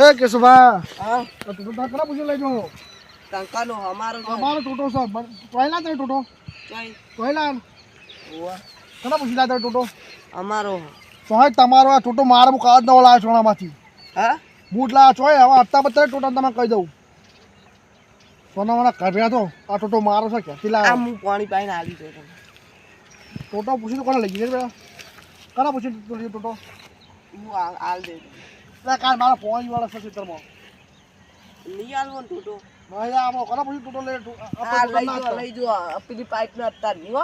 હે કેશુભા હા? તો ટોટો પૂછી લેજો. ટંકાનો અમારો. અમારો ટોટો છે. પહેલા તે ટોટો? કઈ? પહેલા ઉવ્વ. કના પૂછી લાતા ટોટો? અમારો. હા તમારો આ ટોટો મારો કાદ નવો લાવ્યો ચોણામાંથી હા? બૂટ લાવ્યો છો હવે હપ્તા બત્તા ટોટા તમે કહી દઉં. સોના મને કાઢ્યા તો આ ટોટો મારો છે ક્યાંથી આ લાવ્યો હું પાણી પાઈને આવી ગયો તમે ટોટો પૂછી તો કોને લઈ ગઈ બેટા કના પૂછી ટોટો? ટોટો હું આલ દે. એટલે કાલ મારો ફોન વાળા છે ખેતરમાં નહીં આલવો ને ટૂટો ભાઈ આમો કરો પછી ટૂટો લે આ લઈ જો લઈ જો પેલી પાઇપ ના અત્યાર નહીં હો.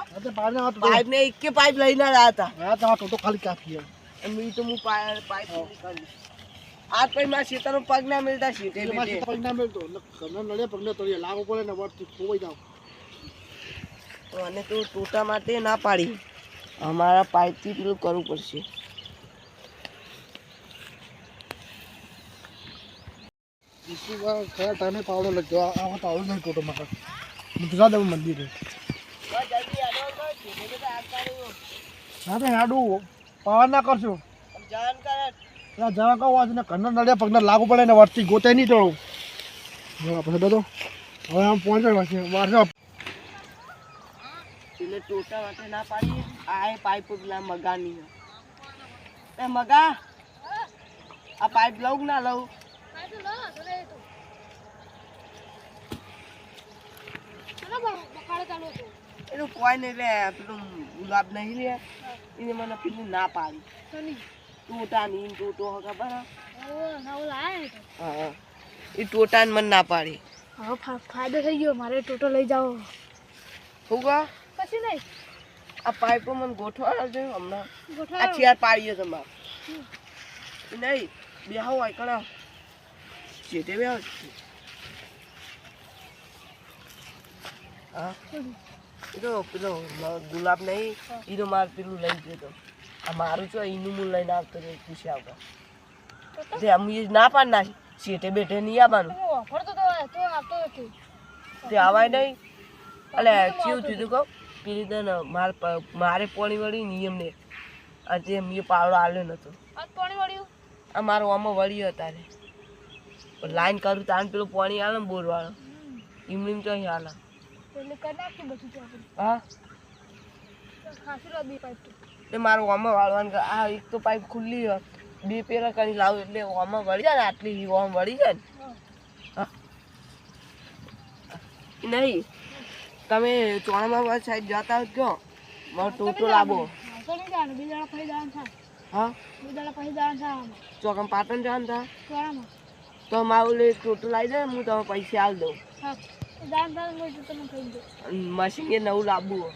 પાઇપ ને એક પાઇપ લઈને રહ્યા હતા. હા તો ટૂટો ખાલી ક્યાંથી અને મી તો હું પાઇપ પાઇપ નીકાળી. આજ પછી મારા ખેતરનો પગ ના મિલતા બેટે. પગ ના મેળતો. એટલે ઘરનો પગ ને તળિયા. લાગુ પડે ને વળતી ખોવાઈ જાવ અને તો ટોટા માટે ના પાડી. અમારા પાઇપથી પેલું કરવું પડશે. કયા પાવડો લગ્યો આમાં તો નહીં ટોટો મારે ગુજરાત એવું મંદિર છે હા તો કરશો જવા કહું આજે ઘરના નળિયા પગને લાગુ પડે ને વળતી ગોતે નહીં ચડું આપણે બધો હવે આમ પહોંચે પાછી વારસો માટે ના પાડી આ પાઇપ પેલા મગાની છે. એ મગા આ પાઇપ લઉં ના લઉં એનું કોઈ નહીં લે પેલું ગુલાબ નહીં લે એને મને પેલું ના પાડી. ટોટા ની ટોટો ખબર હા. એ ટોટા મને ના પાડી. ફાયદો થઈ ગયો મારે ટોટો લઈ જાઓ. શું કહો? પછી નહીં. આ પાઇપો મને ગોઠવા જો હમણાં આ ચિયાર પાડીએ તમારે. નહીં બેહો હોય કણા ચેટે બેહો. હા એ તો પેલો ગુલાબ નહીં એનો માર પેલું લઈ ગયો તો. આ મારું છો એનું હું લઈને આવતો રહ્યો પૂછી આવતા તે અમે ના પાડ ના ચેટે બેઠે નહીં આવવાનું. તો આવાય નહીં. એટલે કેવું થયું તું કહું? પેલી તને મારે મારે પોણી વળી નિયમ ને આજે મેં પાવડો આવ્યો નતો. આ મારો આમાં વળ્યો તારે લાઈન કરું તાન પેલું પાણી આવે ને બોરવાળો. ઈમલીમ તો અહીં હાલે એટલે કરી નાખ્યું બધું તો આપણે હા? ખાસી લો બી પાઇપ તો. મારો આમાં વાળવાનું કે આ એક તો પાઇપ ખુલ્લી હોય બે પેલા કરી લાવું એટલે આમાં વળી જાય ને આટલી ઓમ વળી જાય ને. નહીં. તમે ચોણામાં સાઈડ જતા કયો? મારો ટોટો લાવો હા? ચોકમ પાટણ જવાનું થાય? તો મારું ટોટલ આવી દે હું તમે પૈસા આપી દઉં. ને મશીન એ નવું લાવવું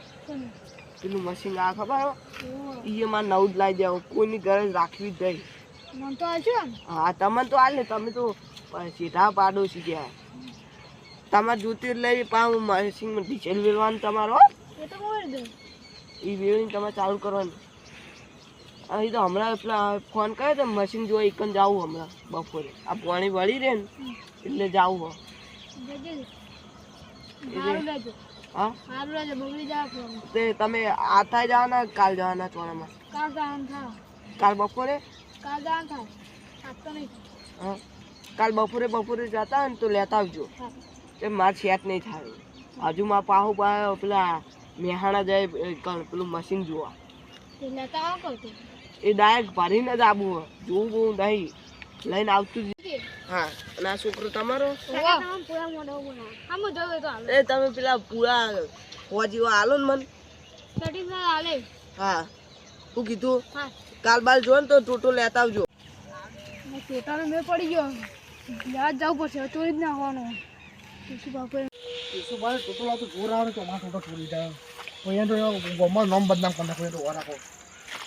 પેલું મશીન આ ખબર એ માં નવું જ લાવી દેવું કોઈની ગરજ રાખવી જ નહીં. ને હા તમે તો આલે. તમે તો સીધા પાડોશી ગયા. તમારે જોતી લઈ પાઉં મશીનમાં ડીઝલ વેરવાનું તમારો એ વેળીને તમારે ચાલુ કરવાનું. અહીં તો હમણાં પેલા ફોન કર્યો તો મશીન જોવા એકન જાવું હમણાં બપોરે. આ પાણી વળી રહે ને એટલે જાવું હો. તે તમે આથા જવાના કાલ જવાના ચોણામાં કાલ જવાનું કાલ બપોરે? કાલ જવાનું થાય. આજ નહીં. હા. કાલ બપોરે બપોરે જતા ને તો લેતા આવજો. એ મારે સેટ નહીં થાય. હજુ માં પાહુ પાહો પેલા મેહાણા જાય પેલું મશીન જોવા. લેતા આવો એ ડાયરેક્ટ ભરીને જ આવું હોય. જોવું બહુ નહીં. લઈને આવતું જ હા અને આ છોકરો તમારો? એ તમે પેલા પૂરા હોજીવા હાલો ને મન. હા. શું કીધું? કાલ બાલ જો ને તો ટોટો લેતા આવજો. મેં પડી ગયો. યાદ જવું પડશે ચોરી જ ના આવવાનો બાપુ ઈસુભાઈ ટોટો લાવતો જોર આવે તો મારા ટોટો છોડી જાય. અહીંયા તો ગોમાં નામ બદનામ કરી નાખો એ તો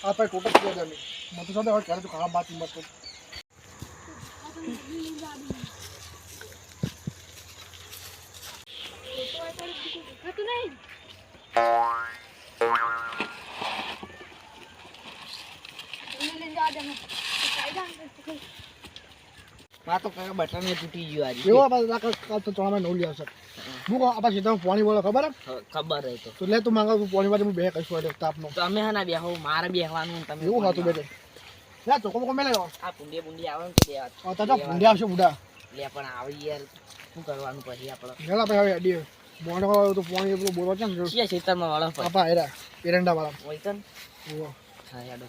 આ ભાઈ ટોટો છોડી દે મને તો સાથે હવે ક્યારે તો ખરાબ બાત મત માં તો કાકા બટન તૂટી ગયું આજે. એવો આપણે કાલ તો ચોણામાં નવું લઈ આવશે. હું. કહું આપણા સીધા પાણી વાળો ખબર? ખબર હે તો. તો લે તું માંગા તું પોણી વાળી હું બે કહીશું એટલે તાપનો. તમે હા ના બેહો મારે બેહવાનું તમે એવું હતું બેટે લે ચોકો બોકો મેલે આ પુંડી પુંડી આવે ને તો દેવા આ તાજા ભૂંડ્યા આવશે બુડા. લે પણ આવી યાર શું કરવાનું પછી આપણે? ગેલા ભાઈ હવે અડી મોણો તો પાણી એટલું બોલવા છે ને છીએ ખેતરમાં વાળો પાપા હેરા એરંડા વાળા હોય તો હા યાડો.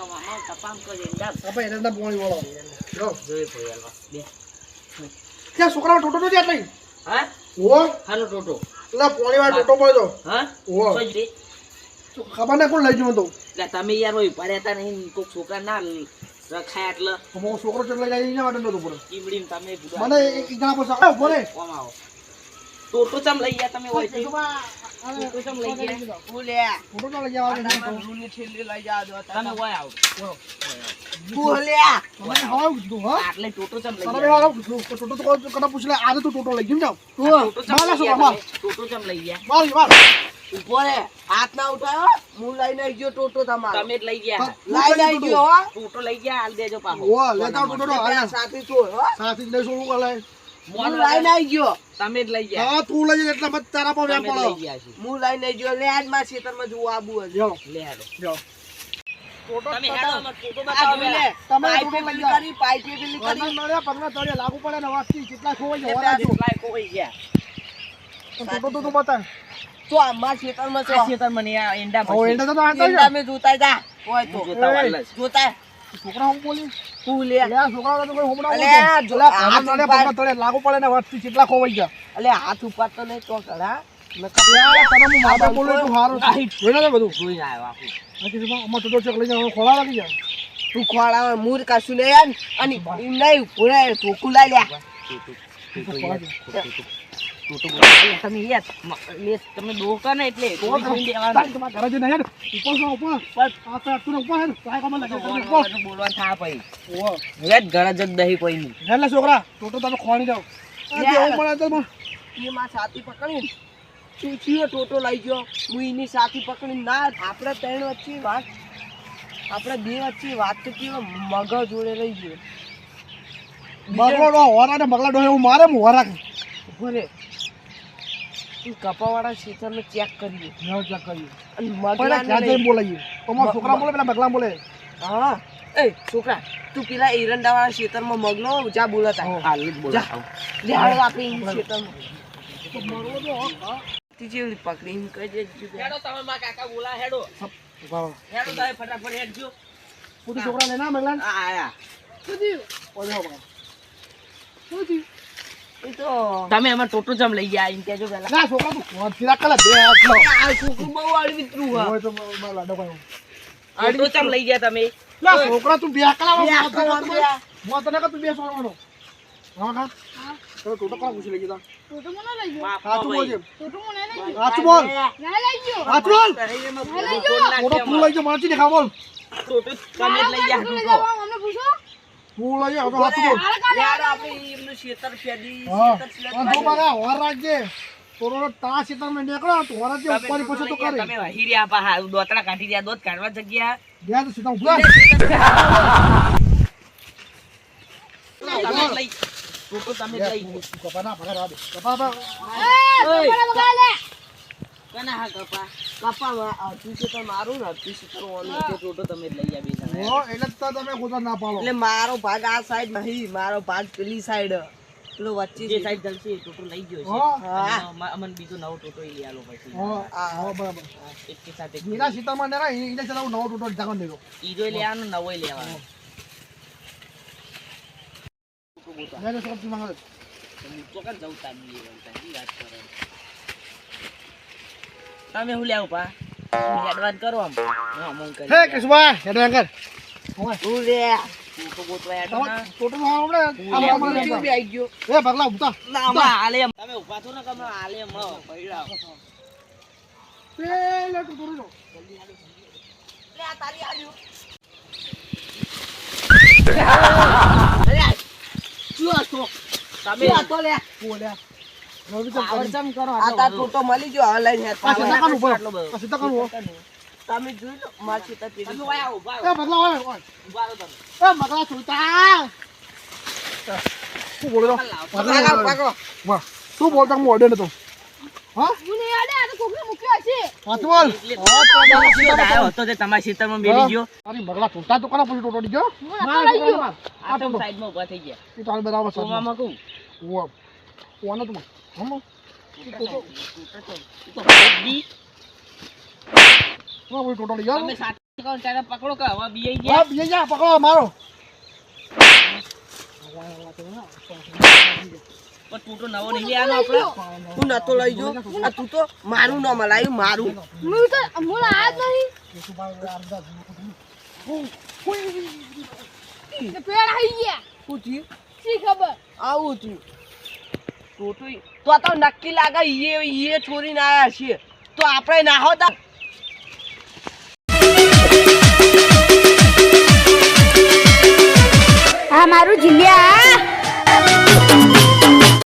મામા કપામ કરી એંડા પાપા એરંડા પાણી વાળો જો. જોઈ પડે હાલવા બે ત્યાં છોકરાઓ ટોટો નથી આટલી હા ઓહો હાલો ટોટો એટલે પાણી વાળો ટોટો પડ્યો હા રે ખબર ને કોણ લઈ ગયું તો એટલે તમે યાર હોય પડ્યા નહીં કોક છોકરા ના રખાય એટલે છોકરો ચેક લઈ જાય એના માટે નતો પડે. ચીમડીમ તમે મને એક જણા પાસે આવો બોલે. કોમ આવો ટોટો ચમ લઈ ગયા તમે હોય ટોટો ચમ લઈ ગયા? તું લે ફોટો તો લઈ જવા દે તારા રૂની છેલ્લી લઈ જા દો તમે હોય આવો. તું લે મને હવા કીધું હા. આટલે ટોટો ચમ લઈ ગયા. ટોટો તો કોઈ કને આજે તું ટોટો લઈ ગયું? જાવ ટોટો ચમ લઈ ગયા? ટોટો ચમ લઈ ગયા. મારી માર ઊભો રે. હાથ ના ઉઠાયો? હું લઈને ગયો ટોટો તમારો. તમે જ લઈ ગયા. ગયો હો. ટોટો લઈ ગયા હાલ દેજો પાછો. ઓ લેતા ટોટો તો હાલ. સાથે સાથી જ લઈશું હું કલે લઈને આવી ગયો. તમે જ લઈ ગયા. હા તું લઈ એટલે મત તારા પર વ્યાપ પડો હું લઈને આવી ગયો. લે આજમાં જોવા આબુ જો. લે જો. લાગુ પડે ને વાતથી કેટલા ખોવાઈ. ગયા તો તું બતાય તો આમાં ખેતરમાં આ એંડા તો આતા જોતા જા. તો જોતા વાલા જોતા. છોકરા હું બોલી? તું લે છોકરા તો કોઈ હોમડા અલે, બોલતો. જો હાથ. પંદર તળિયા લાગુ પડે ને વર્ષથી કેટલા ખોવાઈ ગયા અલે હાથ ઉપાડતો નહીં તો તને બાકી તો આમાં ટોટો ચેક લઈ જાવ ખોલા લાગી તું ખોળા મૂર કાશું નહીં અને નહીં પૂરા ધોકું લઈ લે આ છોકરા ટોટો તમે આ લે. જેવું સાથી પકડી ચૂચીઓ ટોટો લઈ ગયો હું એની સાથી પકડી ના આપણે ત્રણ વચ્ચે વાત આપણે બે વચ્ચે વાત તો કેવો મગજ જોડે રહી ગયો બગલો ડો, હોરા ને બગલા ડોહે હું મારે હું હોરા તું કપાવાળા ખેતરને ચેક કરીએ. જાઓ ચેક કરીએ. અને મગલાને બોલાઈએ? તમારા છોકરા બોલે પેલા બગલા બોલે? હા. એ છોકરા તું પેલા એરંડા વાળા ખેતરમાં મગલો જા બોલતા. હાલ બોલા આપી લે હાલો તું જેવી પકડી એમ કહી દેજો હેડો તમે મારા કાકા બોલા હેડો. હેડો તમે ફટાફટ હેડજો. પૂરી છોકરા લેના મગલા આયા. આ આયા એ તો તમે એમાં ટોટો જમ લઈ ગયા એમ કેજો પેલા ના છોકરા તું ફોનથી રાખ બે હાથ આ છોકરું બહુ અળવિતરું હા હોય. તો મારા લાડો કયો. ટોટો જમ લઈ ગયા તમે. લા છોકરા તું બે કલા બે આંખો વાંધ્યા. હું તને કહું તું બે સોળવાનો હા હા. તો ટોટો કલા પૂછી લઈ ગયા ટોટો મને લઈ ગયો. સાચું બોલ ટોટો મને લઈ ગયો. સાચું બોલ. ના લઈ ગયો. સાચું બોલ. ટોટો ટોટો તું લઈ જા મારથી દેખા બોલ. તમે લઈ ગયા ટોટો અમને પૂછો તું સાચું યાર આપણે એમનું શેતર શેડી શેતર શેડી મારા હોર રાખજે. કોરોના તા શેતર મેં નીકળો તો હોર જે ઉપર પછી તો કરે તમે હીર્યા પા દોતડા કાઢી રહ્યા દોત કાઢવા જગ્યા. ગયા તો સીધા ઊભા. તમે લઈ તો તમે લઈ. કપા ના ભગા રાબે કપા ભગા એ ટોટો ભગા લે. કના હા કપા કપામાં અડધું ખેતર મારું ને અડધું ખેતર ઓનું તે ટોટો તમે લઈ ગયા બે એટલે તો તમે ખોટા ના પાડો. એટલે મારો ભાગ આ સાઈડ નહીં મારો ભાગ પેલી સાઈડ પેલો વચ્ચે જે સાઈડ જલશે એ ટોટો લઈ ગયો છે. અમને બીજો નવો ટોટો લઈ આલો પછી. હા. હા બરાબર. એક કે સાથે મીરા સીતામાં ને એને ચલાવ નવો ટોટો જાગો દેજો ઈજો લેવાનો નવો લેવાનો મેરે સબથી માંગે. ચોકન જવું તામી એ વાત કરે. તમે હું લેવું પા? એડવાન્સ કરો આમ. હા મમ કરી હે કેશવા હેડે અંકર તું લે? ટોટો ગોતવા હેડો તમાર ના. ટોટો નો આપણે હું તું લે. તમે શું ગયો બોલતા હું નતો. હા? હતો તે તમારા તારી બગલા ટોટા તો કના પછી ટોટો ડી આ તો લઈ ગયો. આ તો સાઈડમાં ઊભા થઈ ગયા. એ તો હાલ બરાબર સાચું કહું? ઓવા તું તું તો તમે સાથે કહો ને પકડો કે હવે બીઆઈ હા ગયા બીજે જા પકડો મારો પણ તું તો નવો નહીં લેવાનો આપણે હું નતો લઈ જો આ તું તો મારું ન મલાયું મારું હું તો હું આ જ નહીં પેડ આવી ગયા શું શી ખબર આવું થયું તો તો તો નક્કી લાગે ઈએ ઈએ છોરીને આયા છીએ. તો આપણે ના હોતા આ મારું જીલ્યા